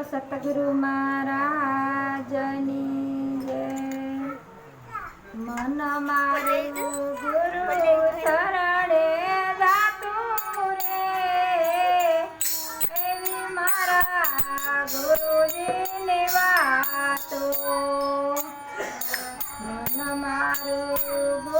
બોલો સતગુરુ મહારાજની જય મન મારે ગુરુ શરણે જાતું રે એવી મારા ગુરુજીની વાતો મન મારું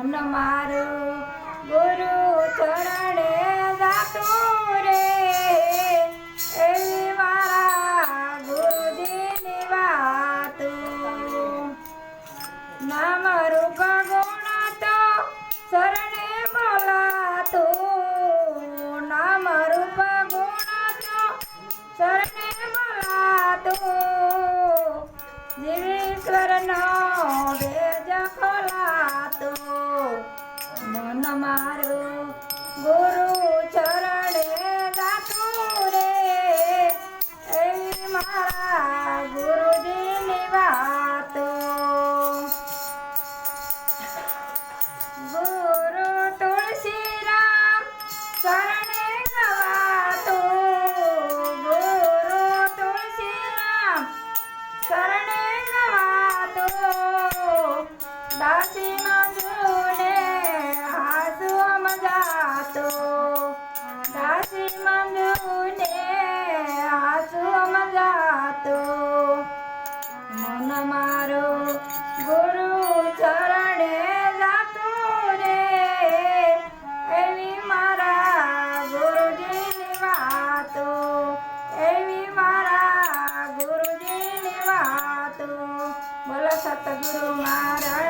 હનુમાર Amaro, ગુણ ગુરુ ચરણે જાતો રે. એવી મારા ગુરુજીની વાતો, એવી મારા ગુરુજીની વાતો. બોલો સતગુરુ મારા